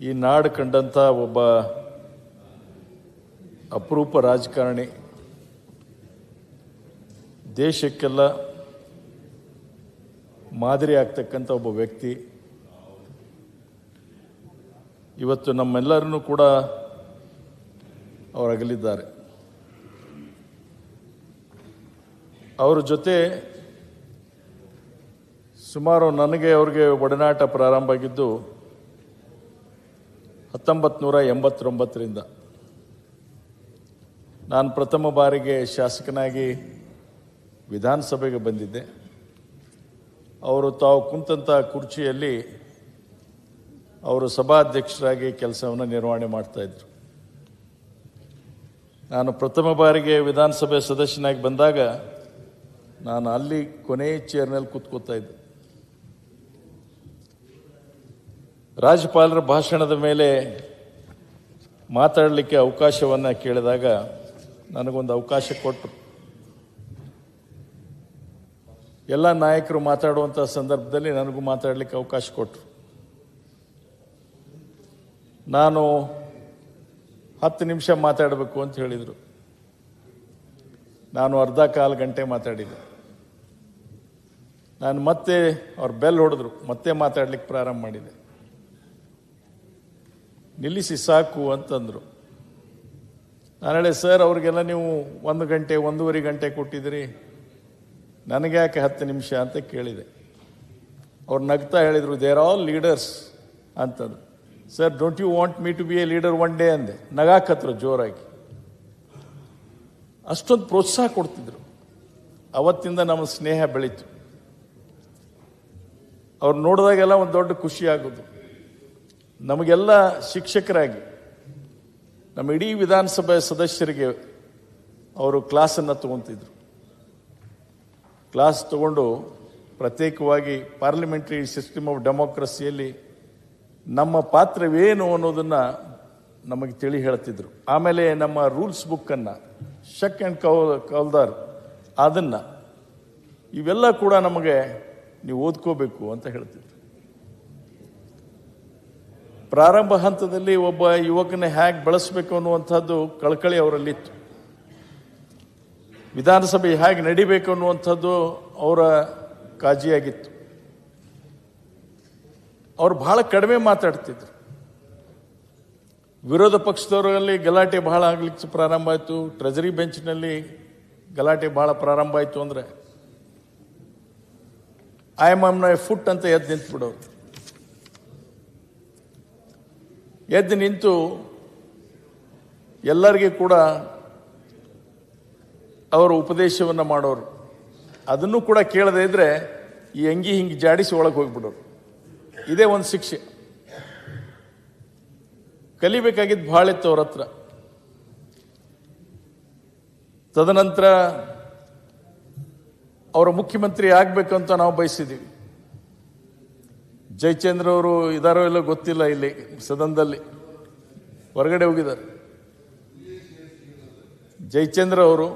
ಈ ನಾಡು ಕಂಡಂಥ ಒಬ್ಬ ಅಪರೂಪ ರಾಜಕಾರಣಿ ದೇಶಕ್ಕೆಲ್ಲ ಮಾದರಿ ಆಗ್ತಕ್ಕಂಥ ಒಬ್ಬ ವ್ಯಕ್ತಿ. ಇವತ್ತು ನಮ್ಮೆಲ್ಲರನ್ನು ಕೂಡ ಅವರು ಅಗಲಿದ್ದಾರೆ. ಅವರ ಜೊತೆ ಸುಮಾರು ನನಗೆ ಅವ್ರಿಗೆ ಒಡನಾಟ ಪ್ರಾರಂಭ ಆಗಿದ್ದು ಹತ್ತೊಂಬತ್ತು ನೂರ ಎಂಬತ್ತೊಂಬತ್ತರಿಂದ. ನಾನು ಪ್ರಥಮ ಬಾರಿಗೆ ಶಾಸಕನಾಗಿ ವಿಧಾನಸಭೆಗೆ ಬಂದಿದ್ದೆ. ಅವರು ತಾವು ಕುಂತಂಥ ಕುರ್ಚಿಯಲ್ಲಿ ಅವರು ಸಭಾಧ್ಯಕ್ಷರಾಗಿ ಕೆಲಸವನ್ನು ನಿರ್ವಹಣೆ ಮಾಡ್ತಾಯಿದ್ರು ನಾನು ಪ್ರಥಮ ಬಾರಿಗೆ ವಿಧಾನಸಭೆ ಸದಸ್ಯನಾಗಿ ಬಂದಾಗ ನಾನು ಅಲ್ಲಿ ಕೊನೆ ಚೇರ್ನಲ್ಲಿ ಕೂತ್ಕೋತಾ ಇದ್ದೆ. ರಾಜ್ಯಪಾಲರ ಭಾಷಣದ ಮೇಲೆ ಮಾತಾಡಲಿಕ್ಕೆ ಅವಕಾಶವನ್ನು ಕೇಳಿದಾಗ ನನಗೊಂದು ಅವಕಾಶ ಕೊಟ್ಟರು ಎಲ್ಲ ನಾಯಕರು ಮಾತಾಡುವಂಥ ಸಂದರ್ಭದಲ್ಲಿ ನನಗೂ ಮಾತಾಡಲಿಕ್ಕೆ ಅವಕಾಶ ಕೊಟ್ಟರು ನಾನು ಹತ್ತು ನಿಮಿಷ ಮಾತಾಡಬೇಕು ಅಂತ ಹೇಳಿದರು. ನಾನು ಅರ್ಧ ಕಾಲು ಗಂಟೆ ಮಾತಾಡಿದೆ ನಾನು ಮತ್ತೆ ಅವ್ರು ಬೆಲ್ ಹೊಡೆದ್ರು, ಮತ್ತೆ ಮಾತಾಡ್ಲಿಕ್ಕೆ ಪ್ರಾರಂಭ ಮಾಡಿದೆ ನಿಲ್ಲಿಸಿ ಸಾಕು ಅಂತಂದರು. ನಾನು ಹೇಳಿ, ಸರ್, ಅವ್ರಿಗೆಲ್ಲ ನೀವು ಒಂದು ಗಂಟೆ, ಒಂದೂವರೆ ಗಂಟೆ ಕೊಟ್ಟಿದ್ರಿ ನನಗೆ ಯಾಕೆ ಹತ್ತು ನಿಮಿಷ ಅಂತ ಕೇಳಿದೆ. ಅವ್ರು ನಗ್ತಾ ಹೇಳಿದರು ದೇರ್ ಆಲ್ ಲೀಡರ್ಸ್ ಅಂತಂದು sir don't you want me to be a leader one day ಅಂದೆ. ನಗಾಕತ್ರು ಜೋರಾಗಿ. ಅಷ್ಟೊಂದು ಪ್ರೋತ್ಸಾಹ ಕೊಡ್ತಿದ್ರು. ಅವತ್ತಿಂದ ನಮ್ಮ ಸ್ನೇಹ ಬೆಳೀತು. ಅವ್ರು ನೋಡಿದಾಗೆಲ್ಲ ಒಂದು ದೊಡ್ಡ ಖುಷಿ ಆಗೋದು. ನಮಗೆಲ್ಲ ಶಿಕ್ಷಕರಾಗಿ, ನಮ್ಮ ಇಡೀ ವಿಧಾನಸಭೆ ಸದಸ್ಯರಿಗೆ ಅವರು ಕ್ಲಾಸನ್ನು ತಗೊಂತಿದ್ರು. ಕ್ಲಾಸ್ ತಗೊಂಡು ಪ್ರತ್ಯೇಕವಾಗಿ ಪಾರ್ಲಿಮೆಂಟರಿ ಸಿಸ್ಟಮ್ ಆಫ್ ಡೆಮೋಕ್ರಸಿಯಲ್ಲಿ ನಮ್ಮ ಪಾತ್ರವೇನು ಅನ್ನೋದನ್ನು ನಮಗೆ ತಿಳಿ ಹೇಳ್ತಿದ್ರು. ಆಮೇಲೆ ನಮ್ಮ ರೂಲ್ಸ್ ಬುಕ್ಕನ್ನು, ಶಕ್ ಆ್ಯಂಡ್ ಕೌ, ಕೌಲ್ದಾರ್, ಅದನ್ನು ಇವೆಲ್ಲ ಕೂಡ ನಮಗೆ ನೀವು ಓದ್ಕೋಬೇಕು ಅಂತ ಹೇಳ್ತಿದ್ರು. ಪ್ರಾರಂಭ ಹಂತದಲ್ಲಿ ಒಬ್ಬ ಯುವಕನ ಹೇಗೆ ಬಳಸಬೇಕು ಅನ್ನುವಂಥದ್ದು ಕಳಕಳಿ ಅವರಲ್ಲಿತ್ತು. ವಿಧಾನಸಭೆ ಹೇಗೆ ನಡಿಬೇಕು ಅನ್ನುವಂಥದ್ದು ಅವರ ಕಾಜಿಯಾಗಿತ್ತು. ಅವ್ರು ಬಹಳ ಕಡಿಮೆ ಮಾತಾಡ್ತಿದ್ರು. ವಿರೋಧ ಪಕ್ಷದವರಲ್ಲಿ ಗಲಾಟೆ ಬಹಳ ಆಗ್ಲಿಕ್ಕೆ ಪ್ರಾರಂಭ ಆಯಿತು. ಟ್ರೆಜರಿ ಬೆಂಚ್ನಲ್ಲಿ ಗಲಾಟೆ ಬಹಳ ಪ್ರಾರಂಭ ಆಯಿತು ಅಂದರೆ ಐ ಎಂ ಎಮ್ನ ಫುಟ್ ಅಂತ ಎದ್ದು ನಿಂತ್ಬಿಡೋರು. ಎದ್ದು ನಿಂತು ಎಲ್ಲರಿಗೂ ಕೂಡ ಅವರು ಉಪದೇಶವನ್ನು ಮಾಡೋರು. ಅದನ್ನು ಕೂಡ ಕೇಳದೇ ಇದ್ರೆ ಈ ಅಂಗಿ ಹಿಂಗೆ ಜಾಡಿಸಿ ಒಳಗೆ ಹೋಗ್ಬಿಡೋರು. ಇದೇ ಒಂದು ಶಿಕ್ಷೆ. ಕಲಿಬೇಕಾಗಿದ್ದು ಭಾಳ ಇತ್ತು ಅವ್ರ ಹತ್ರ. ತದನಂತರ ಅವರ ಮುಖ್ಯಮಂತ್ರಿ ಆಗಬೇಕು ಅಂತ ನಾವು ಬಯಸಿದ್ದೀವಿ ಜಯಚಂದ್ರ ಅವರು ಇದಾರೋ ಇಲ್ಲೋ ಗೊತ್ತಿಲ್ಲ ಇಲ್ಲಿ ಸದನದಲ್ಲಿ. ಹೊರಗಡೆ ಹೋಗಿದ್ದಾರೆ. ಜಯಚಂದ್ರ ಅವರು,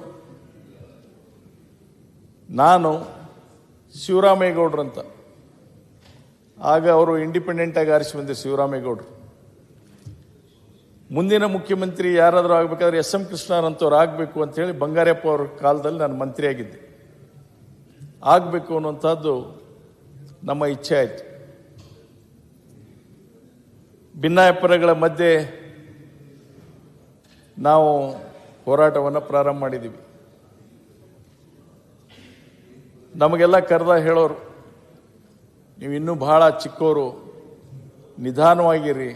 ನಾನು ಶಿವರಾಮೇಗೌಡ್ರಂತ ಆಗ ಅವರು ಇಂಡಿಪೆಂಡೆಂಟ್ ಆಗಿ ಆರಿಸಿ ಬಂದೆ ಶಿವರಾಮೇಗೌಡರು. ಮುಂದಿನ ಮುಖ್ಯಮಂತ್ರಿ ಯಾರಾದರೂ ಆಗಬೇಕಾದ್ರೆ ಎಸ್ ಎಂ ಕೃಷ್ಣರಂತವ್ರು ಆಗಬೇಕು ಅಂತ ಹೇಳಿ ಬಂಗಾರಪ್ಪ ಅವ್ರ ಕಾಲದಲ್ಲಿ ನಾನು ಮಂತ್ರಿ ಆಗಿದ್ದೆ ಆಗಬೇಕು ಅನ್ನುವಂಥದ್ದು ನಮ್ಮ ಇಚ್ಛೆ ಆಯಿತು. ಭಿನ್ನಾಭಿಪ್ರಾಯಗಳ ಮಧ್ಯೆ ನಾವು ಹೋರಾಟವನ್ನು ಪ್ರಾರಂಭ ಮಾಡಿದ್ದೀವಿ ನಮಗೆಲ್ಲ ಕರೆದ ಹೇಳೋರು, ನೀವು ಇನ್ನೂ ಬಹಳ ಚಿಕ್ಕೋರು, ನಿಧಾನವಾಗಿರಿ,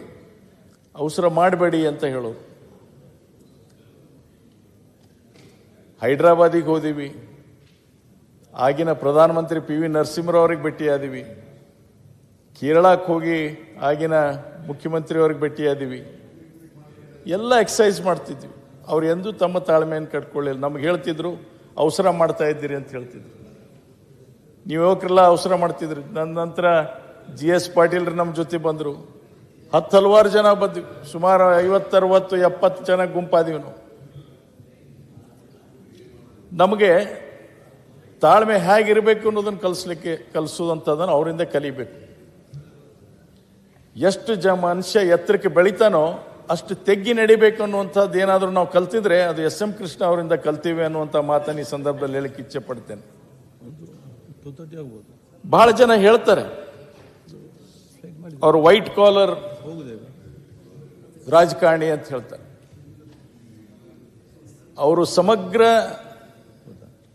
ಅವಸರ ಮಾಡಬೇಡಿ ಅಂತ ಹೇಳೋರು. ಹೈದ್ರಾಬಾದಿಗೆ ಹೋದಿವಿ. ಆಗಿನ ಪ್ರಧಾನಮಂತ್ರಿ ಪಿ ವಿ ನರಸಿಂಹರವ್ರಿಗೆ ಭೇಟಿಯಾದೀವಿ. ಕೇರಳಕ್ಕೆ ಹೋಗಿ ಆಗಿನ ಮುಖ್ಯಮಂತ್ರಿಯವ್ರಿಗೆ ಭೇಟಿಯಾದೀವಿ. ಎಲ್ಲ ಎಕ್ಸಸೈಸ್ ಮಾಡ್ತಿದ್ವಿ. ಅವ್ರು ಎಂದೂ ತಮ್ಮ ತಾಳ್ಮೆಯನ್ನು ಕಟ್ಕೊಳ್ಳಿಲ್ಲ. ನಮ್ಗೆ ಹೇಳ್ತಿದ್ರು, ಅವಸರ ಮಾಡ್ತಾ ಇದ್ದೀರಿ ಅಂತ ಹೇಳ್ತಿದ್ರು. ನೀವು ಯುವಕರೆಲ್ಲ ಅವಸರ ಮಾಡ್ತಿದ್ರಿ. ನನ್ನ ನಂತರ ಜಿ ಎಸ್ ಪಾಟೀಲ್ರು ನಮ್ಮ ಜೊತೆ ಬಂದರು. ಹತ್ತು ಹಲವಾರು ಜನ ಬಂದ್ವಿ. ಸುಮಾರು ಐವತ್ತರವತ್ತು, ಎಪ್ಪತ್ತು ಜನ ಗುಂಪಾದೀವಿ ನಾವು. ನಮಗೆ ತಾಳ್ಮೆ ಹೇಗಿರಬೇಕು ಅನ್ನೋದನ್ನು ಕಲಿಸ್ಲಿಕ್ಕೆ, ಕಲಿಸೋದಂಥದ್ದನ್ನು ಅವರಿಂದ ಕಲಿಬೇಕು. ಎಷ್ಟು ಜ ಮನುಷ್ಯ ಎತ್ತರಕ್ಕೆ ಬೆಳಿತಾನೋ ಅಷ್ಟು ತೆಗ್ಗಿ ನಡಿಬೇಕು ಅನ್ನುವಂಥದ್ದು ಏನಾದರೂ ನಾವು ಕಲ್ತಿದ್ರೆ ಅದು ಎಸ್ ಎಂ ಕೃಷ್ಣ ಅವರಿಂದ ಕಲ್ತೀವಿ ಅನ್ನುವಂಥ ಮಾತನ್ನು ಈ ಸಂದರ್ಭದಲ್ಲಿ ಹೇಳಕ್ಕೆ ಇಚ್ಛೆ ಪಡ್ತೇನೆ. ಬಹಳ ಜನ ಹೇಳ್ತಾರೆ. ಅವರು ವೈಟ್ ಕಾಲರ್ ರಾಜಕಾರಣಿ ಅಂತ ಹೇಳ್ತಾರೆ. ಅವರು ಸಮಗ್ರ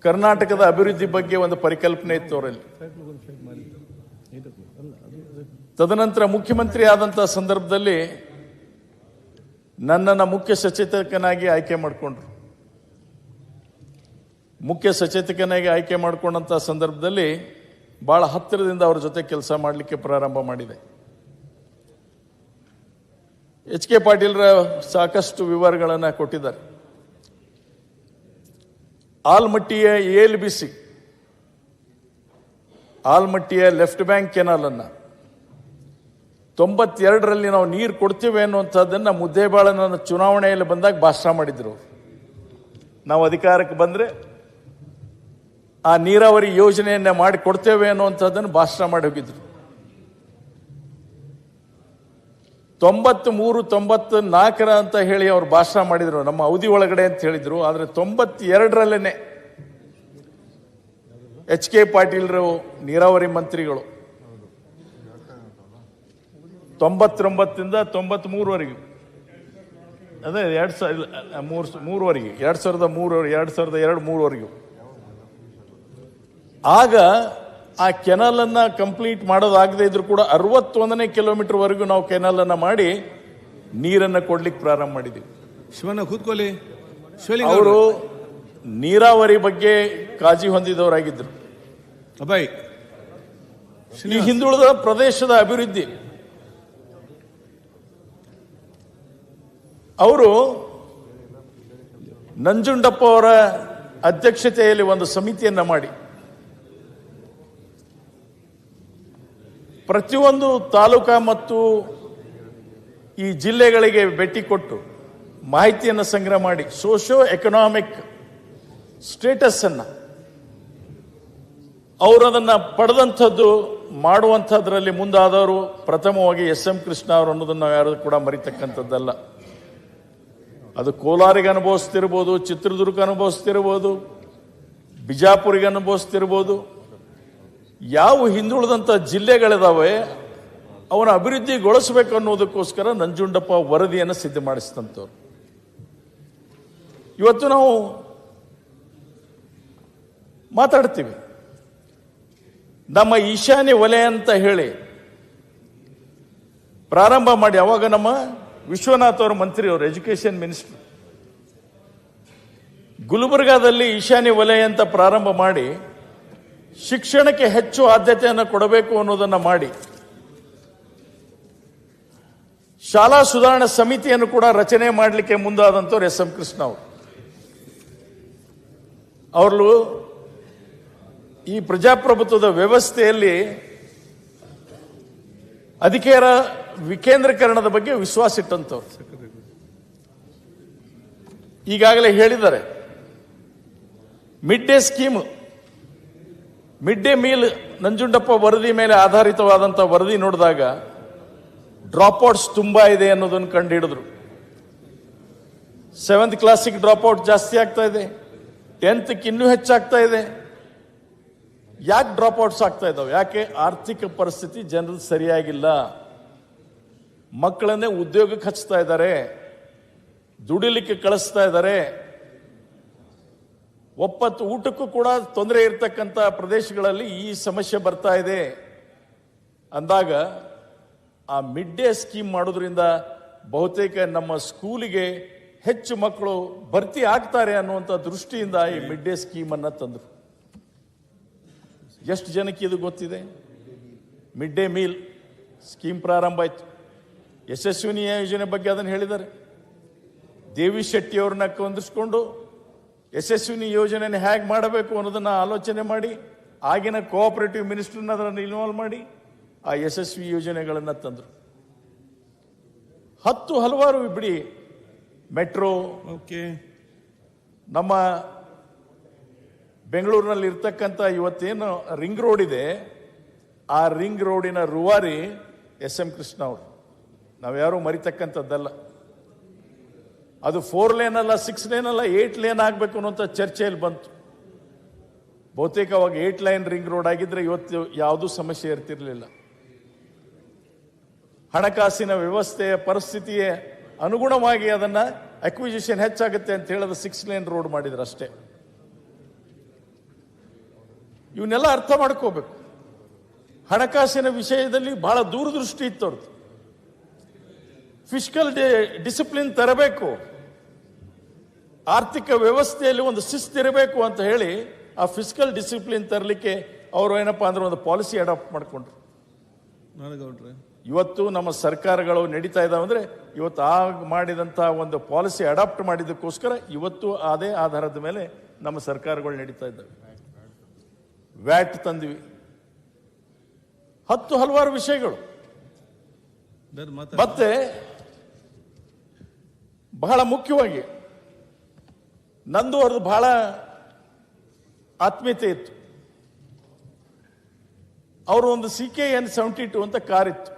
ಕರ್ನಾಟಕದ ಅಭಿವೃದ್ಧಿ ಬಗ್ಗೆ ಒಂದು ಪರಿಕಲ್ಪನೆ ಇತ್ತು ಅವರಲ್ಲಿ ಫ್ಲೈಟ್ ಒಂದು ಫ್ಲೈಟ್ ಮಾಡಿ ನೀಟಕ್ಕೆ ಅಲ್ಲ ಅದು ಅದಕ್ಕೆ ತದನಂತರ ಮುಖ್ಯಮಂತ್ರಿ ಆದಂಥ ಸಂದರ್ಭದಲ್ಲಿ ನನ್ನನ್ನು ಮುಖ್ಯ ಸಚೇತಕನಾಗಿ ಆಯ್ಕೆ ಮಾಡಿಕೊಂಡ್ರು. ಮುಖ್ಯ ಸಚೇತಕನಾಗಿ ಆಯ್ಕೆ ಮಾಡಿಕೊಂಡಂಥ ಸಂದರ್ಭದಲ್ಲಿ ಭಾಳ ಹತ್ತಿರದಿಂದ ಅವ್ರ ಜೊತೆ ಕೆಲಸ ಮಾಡಲಿಕ್ಕೆ ಪ್ರಾರಂಭ ಮಾಡಿದೆ. ಎಚ್ ಕೆ ಪಾಟೀಲ್ರ ಸಾಕಷ್ಟು ವಿವರಗಳನ್ನು ಕೊಟ್ಟಿದ್ದಾರೆ. ಆಲ್ಮಟ್ಟಿಯ ಎಲ್ ಬಿ ಸಿ, ಆಲ್ಮಟ್ಟಿಯ ಲೆಫ್ಟ್ ಬ್ಯಾಂಕ್ ಕೆನಾಲನ್ನು ತೊಂಬತ್ತೆರಡರಲ್ಲಿ ನಾವು ನೀರು ಕೊಡ್ತೀವಿ ಅನ್ನುವಂಥದ್ದನ್ನು ಮುದ್ದೇಬಾಳನ ಚುನಾವಣೆಯಲ್ಲಿ ಬಂದಾಗ ಭಾಷಣ ಮಾಡಿದರು. ನಾವು ಅಧಿಕಾರಕ್ಕೆ ಬಂದರೆ ಆ ನೀರಾವರಿ ಯೋಜನೆಯನ್ನ ಮಾಡಿ ಕೊಡ್ತೇವೆ ಅನ್ನುವಂಥದ್ದನ್ನು ಭಾಷಣ ಮಾಡಿ ಹೋಗಿದ್ರು. ತೊಂಬತ್ತು ಮೂರು ತೊಂಬತ್ತು ನಾಲ್ಕರ ಅಂತ ಹೇಳಿ ಅವರು ಭಾಷಣ ಮಾಡಿದರು. ನಮ್ಮ ಅವಧಿ ಒಳಗಡೆ ಅಂತ ಹೇಳಿದರು. ಆದರೆ ತೊಂಬತ್ತೆರಡರಲ್ಲೇ ಎಚ್ ಕೆ ಪಾಟೀಲ್ರು, ನೀರಾವರಿ ಮಂತ್ರಿಗಳು ತೊಂಬತ್ತೊಂಬತ್ತಿಂದ ತೊಂಬತ್ತ್ ಮೂರವರೆಗೂ ಅದೇ ಎರಡು ಸಾವಿರ ಮೂರು ಮೂರುವರೆಗೆ. ಎರಡು ಸಾವಿರದ ಮೂರು ಎರಡು ಸಾವಿರದ ಎರಡು ಮೂರುವರೆಗೂ. ಆಗ ಆ ಕೆನಲನ್ನು ಕಂಪ್ಲೀಟ್ ಮಾಡೋದಾಗದೇ ಇದ್ರೂ ಕೂಡ ಅರವತ್ತೊಂದನೇ ಕಿಲೋಮೀಟರ್ವರೆಗೂ ನಾವು ಕೆನಲನ್ನು ಮಾಡಿ ನೀರನ್ನು ಕೊಡ್ಲಿಕ್ಕೆ ಪ್ರಾರಂಭ ಮಾಡಿದ್ದೀವಿ ಶಿವನ ಕೂತ್ಕೊಳ್ಳಿ. ಶಿವಲಿಂಗ ಅವರು. ನೀರಾವರಿ ಬಗ್ಗೆ ಕಾಳಜಿ ಹೊಂದಿದವರಾಗಿದ್ದರು ಅಬಾಯ್ ಈ ಹಿಂದುಳಿದ ಪ್ರದೇಶದ ಅಭಿವೃದ್ಧಿ. ಅವರು ನಂಜುಂಡಪ್ಪ ಅವರ ಅಧ್ಯಕ್ಷತೆಯಲ್ಲಿ ಒಂದು ಸಮಿತಿಯನ್ನ ಮಾಡಿ. ಪ್ರತಿಯೊಂದು ತಾಲೂಕಾ ಮತ್ತು ಈ ಜಿಲ್ಲೆಗಳಿಗೆ ಭೇಟಿ ಕೊಟ್ಟು ಮಾಹಿತಿಯನ್ನು ಸಂಗ್ರಹ ಮಾಡಿ ಸೋಷಿಯೋ ಎಕನಾಮಿಕ್ ಸ್ಟೇಟಸ್ ಅನ್ನ ಅವರು ಅದನ್ನ ಪಡೆದಂಥದ್ದು ಮಾಡುವಂಥದ್ರಲ್ಲಿ ಮುಂದಾದವರು ಪ್ರಥಮವಾಗಿ ಎಸ್ ಎಂ ಕೃಷ್ಣ ಅವರು ಅನ್ನೋದನ್ನು ಯಾರು ಕೂಡ ಮರಿತಕ್ಕಂಥದ್ದಲ್ಲ. ಅದು ಕೋಲಾರಿಗೆ ಅನುಭವಿಸ್ತಿರ್ಬೋದು, ಚಿತ್ರದುರ್ಗ ಅನುಭವಿಸ್ತಿರ್ಬೋದು, ಬಿಜಾಪುರಿಗೆ ಅನುಭವಿಸ್ತಿರ್ಬೋದು. ಯಾವ ಹಿಂದುಳಿದಂಥ ಜಿಲ್ಲೆಗಳಿದಾವೆ ಅವನ ಅಭಿವೃದ್ಧಿಗೊಳಿಸಬೇಕು ಅನ್ನೋದಕ್ಕೋಸ್ಕರ ನಂಜುಂಡಪ್ಪ ವರದಿಯನ್ನು ಸಿದ್ಧ ಮಾಡಿಸಿದಂಥವ್ರು. ಇವತ್ತು ನಾವು ಮಾತಾಡ್ತೀವಿ. ನಮ್ಮ ಈಶಾನ್ಯ ವಲಯ ಅಂತ ಹೇಳಿ ಪ್ರಾರಂಭ ಮಾಡಿ, ಅವಾಗ ನಮ್ಮ ವಿಶ್ವನಾಥ್ ಅವರು ಮಂತ್ರಿ, ಅವರು ಎಜುಕೇಶನ್ ಮಿನಿಸ್ಟರ್. ಗುಲ್ಬರ್ಗಾದಲ್ಲಿ ಈಶಾನ್ಯ ವಲಯ ಅಂತ ಪ್ರಾರಂಭ ಮಾಡಿ, ಶಿಕ್ಷಣಕ್ಕೆ ಹೆಚ್ಚು ಆದ್ಯತೆಯನ್ನು ಕೊಡಬೇಕು ಅನ್ನೋದನ್ನು ಮಾಡಿ. ಶಾಲಾ ಸುಧಾರಣಾ ಸಮಿತಿಯನ್ನು ಕೂಡ ರಚನೆ ಮಾಡಲಿಕ್ಕೆ ಮುಂದಾದಂಥವ್ರು ಎಸ್ ಎಂ ಕೃಷ್ಣ ಅವರು. ಅವರು ಈ ಪ್ರಜಾಪ್ರಭುತ್ವದ ವ್ಯವಸ್ಥೆಯಲ್ಲಿ ಅಧಿಕಾರ ವಿಕೇಂದ್ರೀಕರಣದ ಬಗ್ಗೆ ವಿಶ್ವಾಸ ಇಟ್ಟಂತವ್ರು. ಈಗಾಗಲೇ ಹೇಳಿದ್ದಾರೆ. Mid day scheme, mid day meal Nanjundappa ವರದಿ ಮೇಲೆ ಆಧಾರಿತವಾದಂಥ ವರದಿ ನೋಡಿದಾಗ ಡ್ರಾಪ್ ಔಟ್ಸ್ ತುಂಬಾ ಇದೆ ಅನ್ನೋದನ್ನು ಕಂಡು ಹಿಡಿದ್ರು ಸೆವೆಂತ್ ಕ್ಲಾಸಿಗೆ ಡ್ರಾಪ್ಔಟ್ ಜಾಸ್ತಿ ಆಗ್ತಾ ಇದೆ. ಟೆಂತ್ಗೆ ಇನ್ನೂ ಹೆಚ್ಚಾಗ್ತಾ ಇದೆ. ಯಾಕೆ ಡ್ರಾಪ್ ಔಟ್ಸ್ ಆಗ್ತಾ ಇದ್ದಾವೆ ಯಾಕೆ? ಆರ್ಥಿಕ ಪರಿಸ್ಥಿತಿ ಜನರು ಸರಿಯಾಗಿಲ್ಲ. ಮಕ್ಕಳನ್ನೇ ಉದ್ಯೋಗಕ್ಕೆ ಹಚ್ತಾ ಇದ್ದಾರೆ. ದುಡಿಲಿಕ್ಕೆ ಕಳಿಸ್ತಾ ಇದ್ದಾರೆ. ಒಪ್ಪತ್ತು, ಊಟಕ್ಕೂ ಕೂಡ ತೊಂದರೆ ಇರತಕ್ಕಂಥ ಪ್ರದೇಶಗಳಲ್ಲಿ ಈ ಸಮಸ್ಯೆ ಬರ್ತಾ ಇದೆ. ಅಂದಾಗ ಆ ಮಿಡ್ ಡೇ ಸ್ಕೀಮ್ ಮಾಡೋದ್ರಿಂದ ಬಹುತೇಕ ನಮ್ಮ ಸ್ಕೂಲಿಗೆ ಹೆಚ್ಚು ಮಕ್ಕಳು ಭರ್ತಿ ಆಗ್ತಾರೆ ಅನ್ನುವಂಥ ದೃಷ್ಟಿಯಿಂದ ಈ ಮಿಡ್ ಡೇ ಸ್ಕೀಮನ್ನು ತಂದರು. ಎಷ್ಟು ಜನಕ್ಕೆ ಇದು ಗೊತ್ತಿದೆ? ಮಿಡ್ ಡೇ ಮೀಲ್ ಸ್ಕೀಮ್ ಪ್ರಾರಂಭ ಆಯ್ತು. ಯಶಸ್ವಿನಿ ಯೋಜನೆ ಬಗ್ಗೆ ಅದನ್ನು ಹೇಳಿದ್ದಾರೆ. ದೇವಿ ಶೆಟ್ಟಿ ಅವ್ರನ್ನ ಹೊಂದಿಸ್ಕೊಂಡು ಯಶಸ್ವಿನಿ ಯೋಜನೆಯನ್ನು ಹೇಗೆ ಮಾಡಬೇಕು ಅನ್ನೋದನ್ನು ಆಲೋಚನೆ ಮಾಡಿ ಆಗಿನ ಕೋಆಪರೇಟಿವ್ ಮಿನಿಸ್ಟರ್ನ ಅದನ್ನು ಇನ್ವಾಲ್ವ್ ಮಾಡಿ ಆ ಯಶಸ್ವಿ ಯೋಜನೆಗಳನ್ನು ತಂದರು. ಹತ್ತು ಹಲವಾರು ಬಿಡಿ ಮೆಟ್ರೋ ಓಕೆ ನಮ್ಮ ಬೆಂಗಳೂರಿನಲ್ಲಿ ಇರ್ತಕ್ಕಂಥ ಇವತ್ತೇನು ರಿಂಗ್ ರೋಡ್ ಇದೆ, ಆ ರಿಂಗ್ ರೋಡಿನ ರೂವಾರಿ ಎಸ್ ಎಂ ಕೃಷ್ಣ ಅವರು. ನಾವ್ಯಾರೂ ಮರಿತಕ್ಕಂಥದ್ದಲ್ಲ. ಅದು ಫೋರ್ ಲೇನ್ ಅಲ್ಲ, ಸಿಕ್ಸ್ ಲೇನ್ ಅಲ್ಲ, ಏಟ್ ಲೇನ್ ಆಗಬೇಕು ಅನ್ನೋಂಥ ಚರ್ಚೆಯಲ್ಲಿ ಬಂತು. ಬಹುತೇಕವಾಗಿ ಏಟ್ ಲೈನ್ ರಿಂಗ್ ರೋಡ್ ಆಗಿದ್ರೆ ಇವತ್ತು ಯಾವುದೂ ಸಮಸ್ಯೆ ಇರ್ತಿರಲಿಲ್ಲ. ಹಣಕಾಸಿನ ವ್ಯವಸ್ಥೆಯ ಪರಿಸ್ಥಿತಿಯೇ ಅನುಗುಣವಾಗಿ ಅದನ್ನ ಅಕ್ವಿಜಿಷನ್ ಹೆಚ್ಚಾಗುತ್ತೆ ಅಂತ ಹೇಳೋದು ಸಿಕ್ಸ್ ಲೇನ್ ರೋಡ್ ಮಾಡಿದ್ರು ಅಷ್ಟೇ ಇವನ್ನೆಲ್ಲ ಅರ್ಥ ಮಾಡ್ಕೋಬೇಕು. ಹಣಕಾಸಿನ ವಿಷಯದಲ್ಲಿ ಬಹಳ ದೂರದೃಷ್ಟಿ ಇತ್ತು ಅವ್ರದ್ದು. ಫಿಸಿಕಲ್ ಡಿಸಿಪ್ಲಿನ್ ತರಬೇಕು. ಆರ್ಥಿಕ ವ್ಯವಸ್ಥೆಯಲ್ಲಿ ಒಂದು ಶಿಸ್ತಿರಬೇಕು ಅಂತ ಹೇಳಿ ಆ ಫಿಸಿಕಲ್ ಡಿಸಿಪ್ಲಿನ್ ತರಲಿಕ್ಕೆ ಅವರು ಏನಪ್ಪ ಅಂದ್ರೆ ಒಂದು ಪಾಲಿಸಿ ಅಡಾಪ್ಟ್ ಮಾಡಿಕೊಂಡ್ರು. ಇವತ್ತು ನಮ್ಮ ಸರ್ಕಾರಗಳು ನಡೀತಾ ಇದಾವೆ ಅಂದ್ರೆ ಇವತ್ತು ಆಗ ಮಾಡಿದಂತ ಒಂದು ಪಾಲಿಸಿ ಅಡಾಪ್ಟ್ ಮಾಡಿದ್ದಕ್ಕೋಸ್ಕರ ಇವತ್ತು ಅದೇ ಆಧಾರದ ಮೇಲೆ ನಮ್ಮ ಸರ್ಕಾರಗಳು ನಡೀತಾ ಇದ್ದಾವೆ. ವ್ಯಾಟ್ ತಂದ್ವಿ? ಹತ್ತು ಹಲವಾರು ವಿಷಯಗಳು. ಮತ್ತೆ ಬಹಳ ಮುಖ್ಯವಾಗಿ ನಂದು ಅವ್ರದ್ದು ಬಹಳ ಆತ್ಮೀಯತೆ ಇತ್ತು. ಅವರು ಒಂದು C K N seventy two ಅಂತ ಕಾರ್ ಇತ್ತು.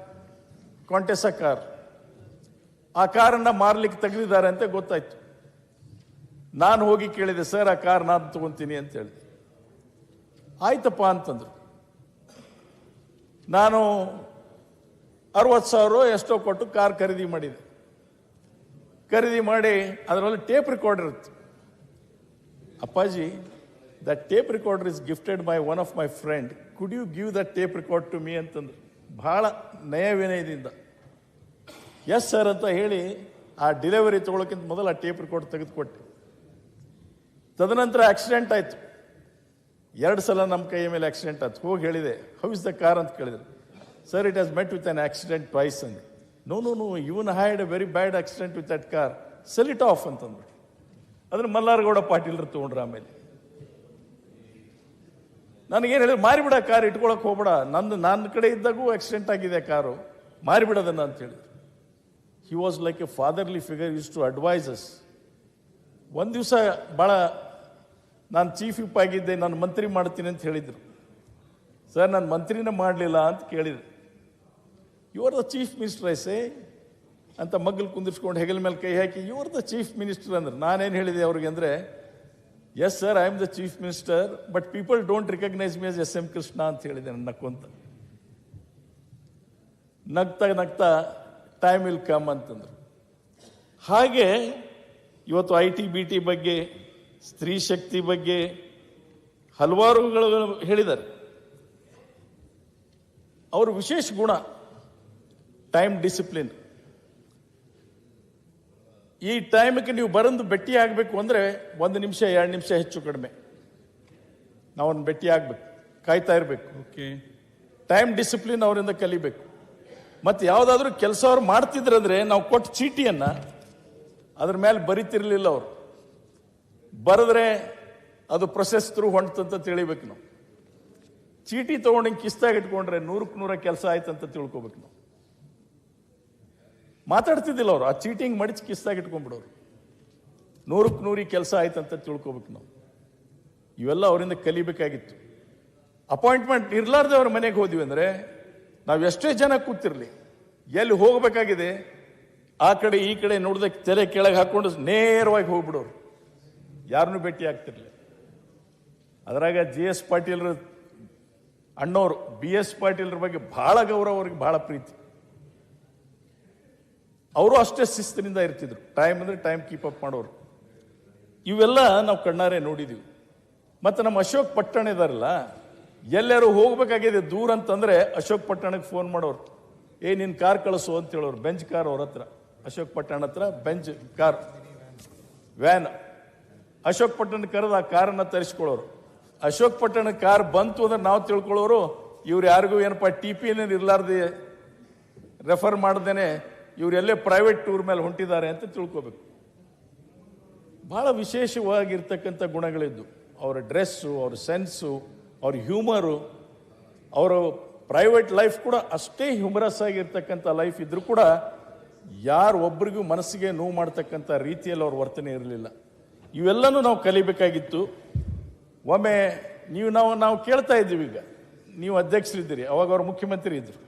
ಕಾಂಟೆಸ ಕಾರ್ ಆ ಕಾರನ್ನ ಮಾರ್ಲಿಕ್ಕೆ ತೆಗೆದಿದ್ದಾರೆ ಅಂತ ಗೊತ್ತಾಯ್ತು. ನಾನು ಹೋಗಿ ಕೇಳಿದೆ ಸರ್ ಆ ಕಾರ್ ನಾನು ತಗೊಂತೀನಿ ಅಂತ ಹೇಳಿದೆ. ಆಯ್ತಪ್ಪ ಅಂತಂದರು. ನಾನು ಅರವತ್ತು ಸಾವಿರ ಎಷ್ಟೋ ಕೊಟ್ಟು ಕಾರ್ ಖರೀದಿ ಮಾಡಿದೆ. ಖರೀದಿ ಮಾಡಿ ಅದರಲ್ಲಿ ಟೇಪ್ ರೆಕಾರ್ಡರ್ ಇತ್ತು ಅಪ್ಪಾಜಿ the tape recorder is gifted by one of my friend could you give the tape record to me ಅಂತಂದ್ರು. ಬಹಳ ನಯ ವಿನಯದಿಂದ ಎಸ್ ಸರ್ ಅಂತ ಹೇಳಿ ಆ ಡೆಲಿವರಿ ತೊಗೊಳಕ್ಕಿಂತ ಮೊದಲು ಆ ಟೇಪ್ ರಿಕಾರ್ಡ್ ತೆಗೆದುಕೊಟ್ಟೆ. ತದನಂತರ ಆಕ್ಸಿಡೆಂಟ್ ಆಯ್ತು. ಎರಡು ಸಲ ನಮ್ಮ ಕೈಯ ಮೇಲೆ ಆಕ್ಸಿಡೆಂಟ್ ಆಯ್ತು. ಹೋಗಿ ಹೇಳಿದೆ ಹೌ ಇಸ್ ದ ಕಾರ್ ಅಂತ ಕೇಳಿದ್ರು. Sir it has met with an accident twice ಅಂದೆ. No no no even had a very bad accident with that car sell it off ಅಂತಂದ್ರು ಅದನ್ನು ಮಲ್ಲಾರಗೌಡ ಪಾಟೀಲ್ರು ತಗೊಂಡ್ರು ಆಮೇಲೆ. ನನಗೇನು ಹೇಳಿದ್ರು, ಮಾರಿಬಿಡ ಕಾರ್ ಇಟ್ಕೊಳಕ್ಕೆ ಹೋಗ್ಬೇಡ. ನಂದು ನನ್ನ ಕಡೆ ಇದ್ದಾಗೂ ಆಕ್ಸಿಡೆಂಟ್ ಆಗಿದೆ ಕಾರು. ಮಾರಿಬಿಡೋದನ್ನ ಅಂತ ಹೇಳಿದ್ರು. He was like a fatherly figure use to advises ಒಂದು ದಿವಸ ಭಾಳ ನಾನು ಚೀಫ್ ವಿಪ್ ಆಗಿದ್ದೆ, ನಾನು ಮಂತ್ರಿ ಮಾಡ್ತೀನಿ ಅಂತ ಹೇಳಿದರು. ಸರ್, ನಾನು ಮಂತ್ರಿನೇ ಮಾಡಲಿಲ್ಲ ಅಂತ ಕೇಳಿದೆ you are the chief minister ಐಸೆ ಅಂತ ಮಗ್ಗಲು ಕುಂದಿರ್ಸ್ಕೊಂಡು ಹೆಗಲ ಮೇಲೆ ಕೈ ಹಾಕಿ you are the chief minister ಅಂದ್ರೆ. ನಾನೇನು ಹೇಳಿದೆ ಅವ್ರಿಗೆ ಅಂದರೆ yes sir I am the chief minister but people don't recognise me S M M Krishna ಅಂತ ಹೇಳಿದೆ ನನ್ನ ನಕ್ಕೊಂತ ನಗ್ತಾ ನಗ್ತಾ ಟೈಮ್ ವಿಲ್ ಕಮ್ ಅಂತಂದರು. ಹಾಗೆ ಇವತ್ತು ಐ ಟಿ ಬಿ ಟಿ ಬಗ್ಗೆ ಸ್ತ್ರೀ ಶಕ್ತಿ ಬಗ್ಗೆ ಹಲವಾರುಗಳು ಹೇಳಿದ್ದಾರೆ. ಅವರು ವಿಶೇಷ ಗುಣ ಟೈಮ್ ಡಿಸಿಪ್ಲಿನ್ ಈ ಟೈಮ್ಗೆ ನೀವು ಬರಂದು ಭೇಟಿ ಆಗಬೇಕು ಅಂದರೆ ಒಂದು ನಿಮಿಷ ಎರಡು ನಿಮಿಷ ಹೆಚ್ಚು ಕಡಿಮೆ. ನಾವು ಅವ್ರನ್ನ ಭೇಟಿ ಆಗಬೇಕು ಕಾಯ್ತಾ ಇರಬೇಕು. ಓಕೆ ಟೈಮ್ ಡಿಸಿಪ್ಲಿನ್ ಅವರಿಂದ ಕಲಿಬೇಕು. ಮತ್ತು ಯಾವುದಾದ್ರೂ ಕೆಲಸ ಅವ್ರು ಮಾಡ್ತಿದ್ರಂದ್ರೆ ನಾವು ಕೊಟ್ಟ ಚೀಟಿಯನ್ನು ಅದ್ರ ಮೇಲೆ ಬರಿತಿರ್ಲಿಲ್ಲ ಅವರು. ಬರೆದ್ರೆ ಅದು ಪ್ರೊಸೆಸ್ ಥ್ರೂ ಹೊಂಟಂತ ತಿಳಿಬೇಕು ನಾವು. ಚೀಟಿ ತಗೊಂಡು ಕಿಸ್ತಾಗ ಇಟ್ಕೊಂಡ್ರೆ ನೂರಕ್ಕೆ ನೂರ ಕೆಲಸ ಆಯ್ತು ಅಂತ ತಿಳ್ಕೊಬೇಕು ನಾವು. ಮಾತಾಡ್ತಿದ್ದಿಲ್ಲ ಅವರು, ಆ ಚೀಟಿಂಗ್ ಮಡಿಚಿ ಕಿಸ್ತಾಗ ಇಟ್ಕೊಂಡ್ಬಿಡೋರು. ನೂರಕ್ಕೆ ನೂರಿ ಕೆಲಸ ಆಯ್ತು ಅಂತ ತಿಳ್ಕೊಬೇಕು ನಾವು. ಇವೆಲ್ಲ ಅವರಿಂದ ಕಲಿಬೇಕಾಗಿತ್ತು. ಅಪಾಯಿಂಟ್ಮೆಂಟ್ ಇರಲಾರ್ದೆ ಅವ್ರ ಮನೆಗೆ ಹೋದ್ವಿ ಅಂದರೆ ನಾವು ಎಷ್ಟೇ ಜನ ಕೂತಿರ್ಲಿ, ಎಲ್ಲಿ ಹೋಗಬೇಕಾಗಿದೆ, ಆ ಕಡೆ ಈ ಕಡೆ ನೋಡಿದ ತೆರೆ ಕೆಳಗೆ ಹಾಕೊಂಡು ನೇರವಾಗಿ ಹೋಗ್ಬಿಡೋರು. ಯಾರನ್ನೂ ಭೇಟಿ ಆಗ್ತಿರ್ಲಿ ಅದ್ರಾಗ ಜಿ ಎಸ್ ಪಾಟೀಲ್ರ ಅಣ್ಣವರು ಬಿ ಎಸ್ ಪಾಟೀಲ್ರ ಬಗ್ಗೆ ಬಹಳ ಗೌರವ ಅವ್ರಿಗೆ ಬಹಳ ಪ್ರೀತಿ. ಅವರು ಅಷ್ಟೇ ಶಿಸ್ತಿನಿಂದ ಇರ್ತಿದ್ರು. ಟೈಮ್ ಅಂದ್ರೆ ಟೈಮ್ ಕೀಪ್ ಅಪ್ ಮಾಡೋರು. ಇವೆಲ್ಲ ನಾವು ಕಣ್ಣಾರೆ ನೋಡಿದೀವಿ. ಮತ್ತೆ ನಮ್ಮ ಅಶೋಕ್ ಪಟ್ಟಣ ಇದಾರಲ್ಲ, ಎಲ್ಲರೂ ಹೋಗ್ಬೇಕಾಗಿದೆ ದೂರ ಅಂತಂದ್ರೆ ಅಶೋಕ್ ಪಟ್ಟಣಕ್ಕೆ ಫೋನ್ ಮಾಡೋರು. ಏ ನಿನ್ನ ಕಾರ್ ಕಳಿಸು ಅಂತ ಹೇಳೋರು. ಬೆಂಚ್ ಕಾರ್ ಅವ್ರ ಹತ್ರ. ಅಶೋಕ್ ಪಟ್ಟಣ ಹತ್ರ ಬೆಂಚ್ ಕಾರ್ ವ್ಯಾನ್ ಅಶೋಕ್ ಪಟ್ಟಣ ಕರೆದು ಆ ಕಾರನ್ನ ತರಿಸ್ಕೊಳ್ಳೋರು. ಅಶೋಕ್ ಪಟ್ಟಣ ಕಾರ್ ಬಂತು ಅಂದ್ರೆ ನಾವು ತಿಳ್ಕೊಳ್ಳೋರು, ಇವ್ರು ಯಾರಿಗೂ ಏನಪ್ಪ ಟಿ ಪಿ ಇರ್ಲಾರ್ದೆ ರೆಫರ್ ಮಾಡ್ದೇನೆ ಇವ್ರು ಎಲ್ಲೇ ಪ್ರೈವೇಟ್ ಟೂರ್ ಮೇಲೆ ಹೊಂಟಿದ್ದಾರೆ ಅಂತ ತಿಳ್ಕೋಬೇಕು. ಬಹಳ ವಿಶೇಷವಾಗಿರ್ತಕ್ಕಂಥ ಗುಣಗಳಿದ್ದು. ಅವರ ಡ್ರೆಸ್ಸು, ಅವ್ರ ಸೆನ್ಸು, ಅವ್ರ ಹ್ಯೂಮರು, ಅವರ ಪ್ರೈವೇಟ್ ಲೈಫ್ ಕೂಡ ಅಷ್ಟೇ ಹ್ಯೂಮರಸ್ ಆಗಿರ್ತಕ್ಕಂಥ ಲೈಫ್ ಇದ್ದರೂ ಕೂಡ ಯಾರು ಒಬ್ರಿಗೂ ಮನಸ್ಸಿಗೆ ನೋವು ಮಾಡ್ತಕ್ಕಂಥ ರೀತಿಯಲ್ಲಿ ಅವ್ರ ವರ್ತನೆ ಇರಲಿಲ್ಲ. ಇವೆಲ್ಲನೂ ನಾವು ಕಲಿಬೇಕಾಗಿತ್ತು. ಒಮ್ಮೆ ನೀವು ನಾವು ನಾವು ಕೇಳ್ತಾ ಇದ್ದೀವಿ ಈಗ. ನೀವು ಅಧ್ಯಕ್ಷರಿದ್ದೀರಿ, ಅವಾಗ ಅವರು ಮುಖ್ಯಮಂತ್ರಿ ಇದ್ದರು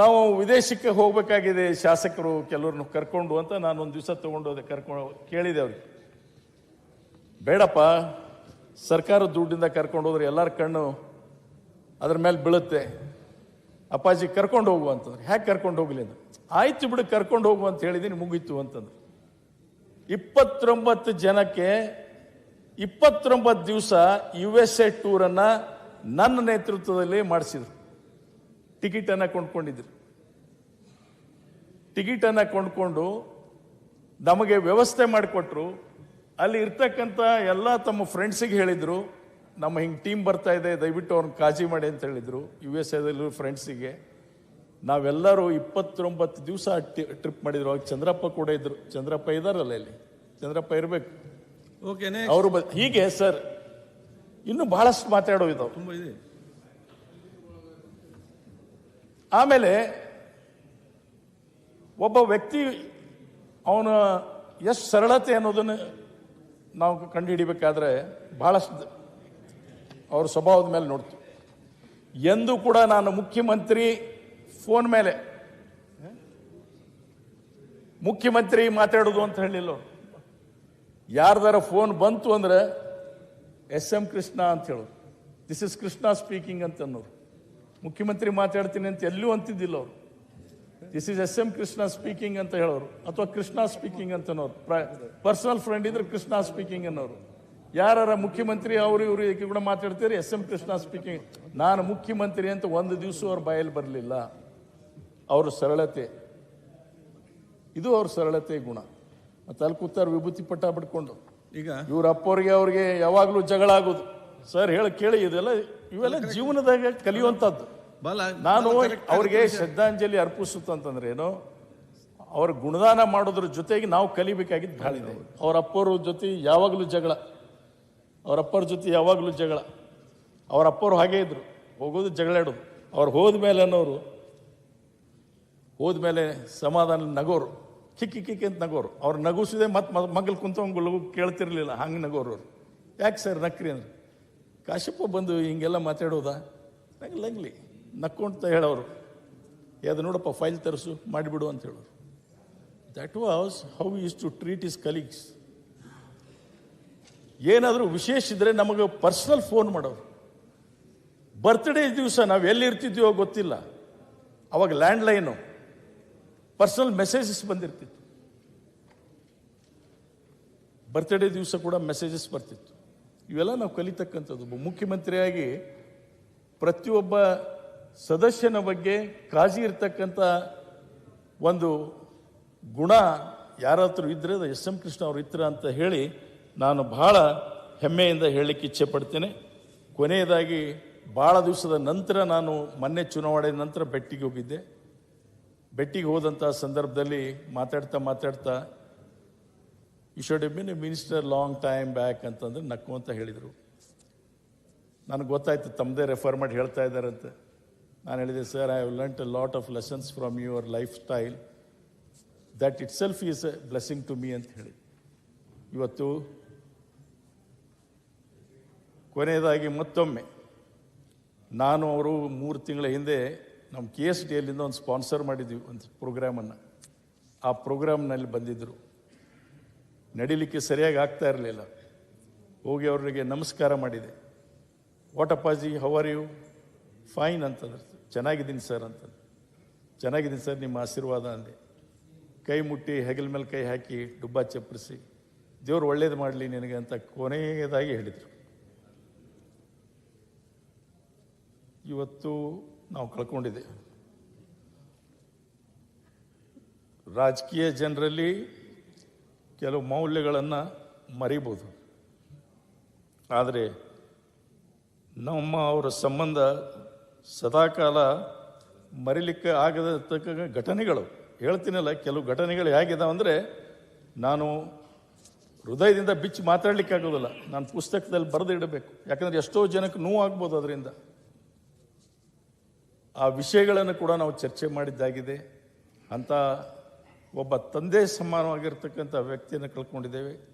ನಾವು ವಿದೇಶಕ್ಕೆ ಹೋಗಬೇಕಾಗಿದೆ ಶಾಸಕರು ಕೆಲವ್ರನ್ನ ಕರ್ಕೊಂಡು ಅಂತ ನಾನು ಒಂದು ದಿವಸ ತಗೊಂಡೋದೆ ಕರ್ಕೊಂಡು ಕೇಳಿದೆ ಅವ್ರಿಗೆ. ಬೇಡಪ್ಪ, ಸರ್ಕಾರ ದುಡ್ಡಿಂದ ಕರ್ಕೊಂಡು ಹೋದ್ರೆ ಎಲ್ಲರ ಕಣ್ಣು ಅದ್ರ ಮೇಲೆ ಬೀಳುತ್ತೆ. ಅಪ್ಪಾಜಿ ಕರ್ಕೊಂಡು ಹೋಗು ಅಂತಂದ್ರೆ. ಹ್ಯಾಕೆ ಕರ್ಕೊಂಡು ಹೋಗಲಿ ಅಂತ ಆಯ್ತು ಬಿಡು, ಕರ್ಕೊಂಡು ಹೋಗು ಅಂತ ಹೇಳಿದೀನಿ ಮುಗೀತು ಅಂತಂದ್ರೆ. ಇಪ್ಪತ್ತೊಂಬತ್ತು ಜನಕ್ಕೆ ಇಪ್ಪತ್ತೊಂಬತ್ತು ದಿವಸ ಯು ಎಸ್ ಎ ಟೂರನ್ನು ನನ್ನ ನೇತೃತ್ವದಲ್ಲಿ ಮಾಡಿಸಿದ್ರು. ಟಿಕೆಟನ್ನು ಕೊಂಡ್ಕೊಂಡಿದ್ರು. ಟಿಕೆಟನ್ನು ಕೊಂಡ್ಕೊಂಡು ನಮಗೆ ವ್ಯವಸ್ಥೆ ಮಾಡಿಕೊಟ್ರು. ಅಲ್ಲಿ ಇರ್ತಕ್ಕಂಥ ಎಲ್ಲ ತಮ್ಮ ಫ್ರೆಂಡ್ಸಿಗೆ ಹೇಳಿದರು. ನಮ್ಮ ಹಿಂಗೆ ಟೀಮ್ ಬರ್ತಾ ಇದೆ, ದಯವಿಟ್ಟು ಅವ್ರನ್ನ ಕಾಜಿ ಮಾಡಿ ಅಂತ ಹೇಳಿದರು. ಯು ಎಸ್ ಎದಲ್ಲಿ ಫ್ರೆಂಡ್ಸಿಗೆ ನಾವೆಲ್ಲರೂ ಇಪ್ಪತ್ತೊಂಬತ್ತು ದಿವಸ ಟ್ರಿಪ್ ಮಾಡಿದ್ರು. ಅವಾಗ ಚಂದ್ರಪ್ಪ ಕೂಡ ಇದ್ರು. ಚಂದ್ರಪ್ಪ ಇದಾರಲ್ಲ ಇಲ್ಲಿ. ಚಂದ್ರಪ್ಪ ಇರಬೇಕು. ಓಕೆ ಅವರು ಹೀಗೆ ಸರ್. ಇನ್ನು ಬಹಳಷ್ಟು ಮಾತಾಡೋ ಇದಾವೆ ಆಮೇಲೆ ಒಬ್ಬ ವ್ಯಕ್ತಿ ಅವನ ಎಷ್ಟು ಸರಳತೆ ಅನ್ನೋದನ್ನು ನಾವು ಕಂಡುಹಿಡಿಬೇಕಾದ್ರೆ ಬಹಳಷ್ಟು ಅವ್ರ ಸ್ವಭಾವದ ಮೇಲೆ ನೋಡ್ತೀವಿ. ಎಂದು ಕೂಡ ನಾನು ಮುಖ್ಯಮಂತ್ರಿ ಫೋನ್ ಮೇಲೆ. ಮುಖ್ಯಮಂತ್ರಿ ಮಾತಾಡೋದು ಅಂತ ಹೇಳಿಲ್ಲ. ಯಾರ್ದಾರ ಫೋನ್ ಬಂತು ಅಂದ್ರೆ ಎಸ್ ಎಂ ಕೃಷ್ಣ ಅಂತ ಹೇಳೋದು ದಿಸ್ ಇಸ್ ಕೃಷ್ಣ ಸ್ಪೀಕಿಂಗ್ ಅಂತ ಅನ್ನೋರು. ಮುಖ್ಯಮಂತ್ರಿ ಮಾತಾಡ್ತೀನಿ ಅಂತ ಎಲ್ಲೂ ಅಂತಿದ್ದಿಲ್ಲ ಅವರು. This is S M Krishna speaking ಅಂತ ಹೇಳೋರು. ಅಥವಾ ಕೃಷ್ಣ ಸ್ಪೀಕಿಂಗ್ ಅಂತ ಅನ್ನೋರು. ಪರ್ಸನಲ್ ಫ್ರೆಂಡ್ ಇದ್ರೆ ಕೃಷ್ಣ ಸ್ಪೀಕಿಂಗ್ ಅನ್ನೋರು. ಯಾರ ಮುಖ್ಯಮಂತ್ರಿ ಅವರು ಇವರು ಇದಕ್ಕೆ ಕೂಡ ಮಾತಾಡ್ತೀರಿ ಎಸ್ ಎಂ ಕೃಷ್ಣ ಸ್ಪೀಕಿಂಗ್ ನಾನು ಮುಖ್ಯಮಂತ್ರಿ ಅಂತ ಒಂದು ದಿವಸ ಅವ್ರ ಬಾಯಲ್ಲಿ ಬರಲಿಲ್ಲ. ಅವ್ರ ಸರಳತೆ. ಇದು ಅವ್ರ ಸರಳತೆ ಗುಣ. ಮತ್ತೆ ಅಲ್ಲಿ ಕೂತಾರ ವಿಭೂತಿ ಪಟ್ಟ ಬಿಟ್ಕೊಂಡು. ಈಗ ಇವ್ರ ಅಪ್ಪವ್ರಿಗೆ ಅವ್ರಿಗೆ ಯಾವಾಗಲೂ ಜಗಳ ಆಗೋದು. ಸರ್ ಹೇಳಿ ಕೇಳಿ ಇದೆಲ್ಲ ಇವೆಲ್ಲ ಜೀವನದಾಗ ಕಲಿಯುವಂಥದ್ದು. ನಾನು ಅವ್ರಿಗೆ ಶ್ರದ್ಧಾಂಜಲಿ ಅರ್ಪಿಸುತ್ತಂತಂದ್ರೆ ಏನು? ಅವ್ರ ಗುಣದಾನ ಮಾಡೋದ್ರ ಜೊತೆಗೆ ನಾವು ಕಲಿಬೇಕಾಗಿದ್ದು ಭಾಳ ಇದೆ. ಅವ್ರ ಅಪ್ಪವ್ರ ಜೊತೆ ಯಾವಾಗಲೂ ಜಗಳ. ಅವ್ರ ಅಪ್ಪರ ಜೊತೆ ಯಾವಾಗಲೂ ಜಗಳ. ಅವ್ರ ಅಪ್ಪರು ಹಾಗೇ ಇದ್ರು. ಹೋಗೋದು ಜಗಳ ಇಡೋದು ಅವ್ರು ಹೋದ್ಮೇಲೆ ಅನ್ನೋರು ಹೋದ್ಮೇಲೆ ಸಮಾಧಾನ ನಗೋರು, ಕಿಕ್ಕಿ ಕಿಕ್ಕಿ ಅಂತ ನಗೋರು. ಅವ್ರು ನಗುಸಿದೆ ಮತ್ತೆ ಮಗಲ್ ಕುಂತವಂಗು ಕೇಳ್ತಿರ್ಲಿಲ್ಲ, ಹಂಗೆ ನಗೋರು ಅವರು. ಯಾಕೆ ಸರ್ ನಕ್ರಿ ಅಂದ್ರೆ. ಕಾಶಪ್ಪ ಬಂದು ಹಿಂಗೆಲ್ಲ ಮಾತಾಡೋದಾ? ನಗ್ಲಂಗ್ಲಿ ನಕ್ಕೊಂತ ಹೇಳೋರು ಅದು ನೋಡಪ್ಪ, ಫೈಲ್ ತರಿಸು, ಮಾಡಿಬಿಡು ಅಂತ ಹೇಳೋರು. That was how is to treat his colleagues ಏನಾದರೂ ವಿಶೇಷ ಇದ್ರೆ ನಮಗೆ ಪರ್ಸನಲ್ ಫೋನ್ ಮಾಡೋರು. ಬರ್ತ್ಡೇ ದಿವಸ ನಾವು ಎಲ್ಲಿರ್ತಿದ್ವೋ ಗೊತ್ತಿಲ್ಲ. ಅವಾಗ ಲ್ಯಾಂಡ್ಲೈನು. ಪರ್ಸನಲ್ ಮೆಸೇಜಸ್ ಬಂದಿರ್ತಿತ್ತು. ಬರ್ತ್ಡೇ ದಿವಸ ಕೂಡ ಮೆಸೇಜಸ್ ಬರ್ತಿತ್ತು. ಇವೆಲ್ಲ ನಾವು ಕಲಿತಕ್ಕಂಥದ್ದು. ಮುಖ್ಯಮಂತ್ರಿಯಾಗಿ ಪ್ರತಿಯೊಬ್ಬ ಸದಸ್ಯನ ಬಗ್ಗೆ ಕಾಳಜಿ ಇರ್ತಕ್ಕಂಥ ಒಂದು ಗುಣ ಯಾರಾದರೂ ಇದ್ರೆ ಅದು ಎಸ್ ಎಂ ಕೃಷ್ಣ ಅವರು ಇದ್ರ ಅಂತ ಹೇಳಿ ನಾನು ಬಹಳ ಹೆಮ್ಮೆಯಿಂದ ಹೇಳಲಿಕ್ಕೆ ಇಚ್ಛೆ ಪಡ್ತೇನೆ. ಕೊನೆಯದಾಗಿ ಭಾಳ ದಿವಸದ ನಂತರ ನಾನು ಮೊನ್ನೆ ಚುನಾವಣೆ ನಂತರ ಬೆಟ್ಟಿಗೆ ಹೋಗಿದ್ದೆ. ಬೆಟ್ಟಿಗೆ ಹೋದಂಥ ಸಂದರ್ಭದಲ್ಲಿ ಮಾತಾಡ್ತಾ ಮಾತಾಡ್ತಾ you should been a minister long time back ಅಂತಂದ್ರೆ ನಕ್ಕು ಅಂತ ಹೇಳಿದರು. ನನಗೆ ಗೊತ್ತಾಯ್ತು ತಮ್ಮದೇ ರೆಫರ್ ಮಾಡಿ ಹೇಳ್ತಾ ಇದ್ದಾರಂತ ನಾನು ಹೇಳಿದೆ sir I have learnt a lot of lessons from your life style that itself is a blessing to me ಅಂತ ಹೇಳಿ. ಇವತ್ತು ಕೊನೆಯದಾಗಿ ಮತ್ತೊಮ್ಮೆ, ನಾನು ಅವರು ಮೂರು ತಿಂಗಳ ಹಿಂದೆ ನಮ್ಮ ಕೆ ಎಸ್ ಡಿ ಎಲ್ಲಿಂದ ಒಂದು ಸ್ಪಾನ್ಸರ್ ಮಾಡಿದ್ವಿ, ಒಂದು ಪ್ರೋಗ್ರಾಮನ್ನು ಆ ಪ್ರೋಗ್ರಾಮ್ನಲ್ಲಿ ಬಂದಿದ್ದರು ನಡಿಲಿಕ್ಕೆ ಸರಿಯಾಗಿ ಆಗ್ತಾ ಇರಲಿಲ್ಲ. ಹೋಗಿ ಅವರಿಗೆ ನಮಸ್ಕಾರ ಮಾಡಿದೆ. ವಾಟಪ್ಪಾಜಿ ಆರ್ ಯು ಫೈನ್ ಅಂತಂದ್ರೆ. ಚೆನ್ನಾಗಿದ್ದೀನಿ ಸರ್ ಅಂತ ಚೆನ್ನಾಗಿದ್ದೀನಿ ಸರ್, ನಿಮ್ಮ ಆಶೀರ್ವಾದ ಅಂದೆ. ಕೈ ಮುಟ್ಟಿ, ಹೆಗಲ ಮೇಲೆ ಕೈ ಹಾಕಿ ಡುಬ್ಬ ಚಪ್ಪರಿಸಿ, ದೇವ್ರು ಒಳ್ಳೇದು ಮಾಡಲಿ ನಿನಗೆ ಅಂತ ಕೊನೆಯದಾಗಿ ಹೇಳಿದರು. ಇವತ್ತು ನಾವು ಕಳ್ಕೊಂಡಿದೆ ರಾಜಕೀಯ ಜನರಲ್ಲಿ ಕೆಲವು ಮೌಲ್ಯಗಳನ್ನು ಮರಿಬೋದು. ಆದರೆ ನಮ್ಮ ಅವರ ಸಂಬಂಧ ಸದಾಕಾಲ ಮರಿಲಿಕ್ಕೆ ಆಗದ ತಕ್ಕ ಘಟನೆಗಳು, ಹೇಳ್ತೀನಲ್ಲ ಕೆಲವು ಘಟನೆಗಳು ಹೇಗಿದಾವೆ ಅಂದರೆ ನಾನು ಹೃದಯದಿಂದ ಬಿಚ್ಚಿ ಮಾತಾಡಲಿಕ್ಕೆ ಆಗೋದಿಲ್ಲ ನಾನು ಪುಸ್ತಕದಲ್ಲಿ ಬರೆದು ಇಡಬೇಕು ಯಾಕಂದ್ರೆ ಎಷ್ಟೋ ಜನಕ್ಕೆ ನೋವು ಆಗ್ಬೋದು ಅದರಿಂದ. ಆ ವಿಷಯಗಳನ್ನು ಕೂಡ ನಾವು ಚರ್ಚೆ ಮಾಡಿದ್ದಾಗಿದೆ. ಅಂತ ಒಬ್ಬ ತಂದೆ ಸಮಾನವಾಗಿರ್ತಕ್ಕಂಥ ವ್ಯಕ್ತಿಯನ್ನು ಕಳ್ಕೊಂಡಿದ್ದೇವೆ.